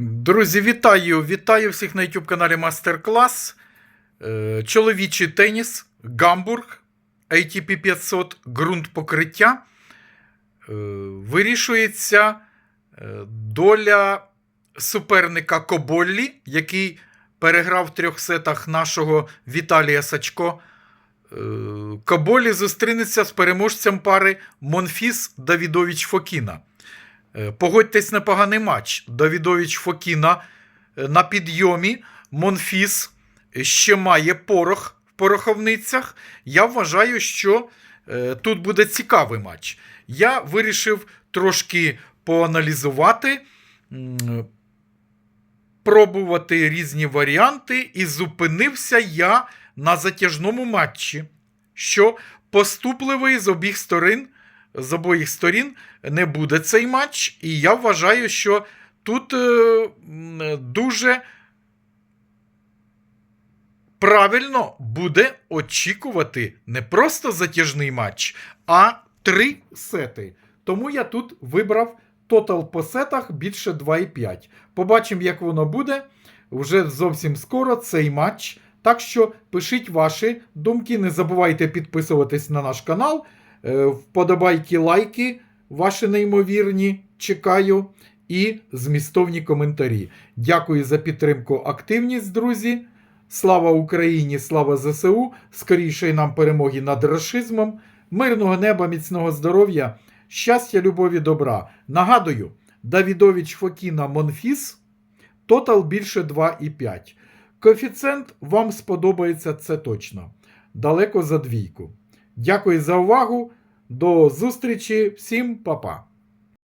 Друзі, вітаю! Вітаю всіх на YouTube каналі Мастер Клас. Е, Чоловічий теніс, Гамбург, ATP 500, ґрунт покриття. Е, Вирішується е, доля суперника Коболлі, який переграв в трьох сетах нашого Віталія Сачко. Коболі зустрінеться з переможцем пари Монфіс Давідович Фокіна. Е, Погодьтесь на поганий матч. Давідович Фокіна е, на підйомі. Монфіс ще має порох в пороховницях. Я вважаю, що е, тут буде цікавий матч. Я вирішив трошки поаналізувати, пробувати різні варіанти, і зупинився я на затяжному матчі, що поступливий з обох сторін, з обох сторін не буде цей матч. І я вважаю, що тут е, дуже правильно буде очікувати не просто затяжний матч, а три сети. Тому я тут вибрав тотал по сетах більше 2,5. Побачимо, як воно буде вже зовсім скоро цей матч. Так що пишіть ваші думки, не забувайте підписуватись на наш канал. Е, Вподобайки, лайки, ваші неймовірні. Чекаю. І змістовні коментарі. Дякую за підтримку, активність, друзі. Слава Україні, слава ЗСУ, скорішої нам перемоги над рашизмом, мирного неба, міцного здоров'я, щастя, любові, добра. Нагадую, Давідович Фокіна Монфіс, тотал більше 2,5. Коефіцієнт вам сподобається, це точно. Далеко за двійку. Дякую за увагу. До зустрічі. Всім па-па.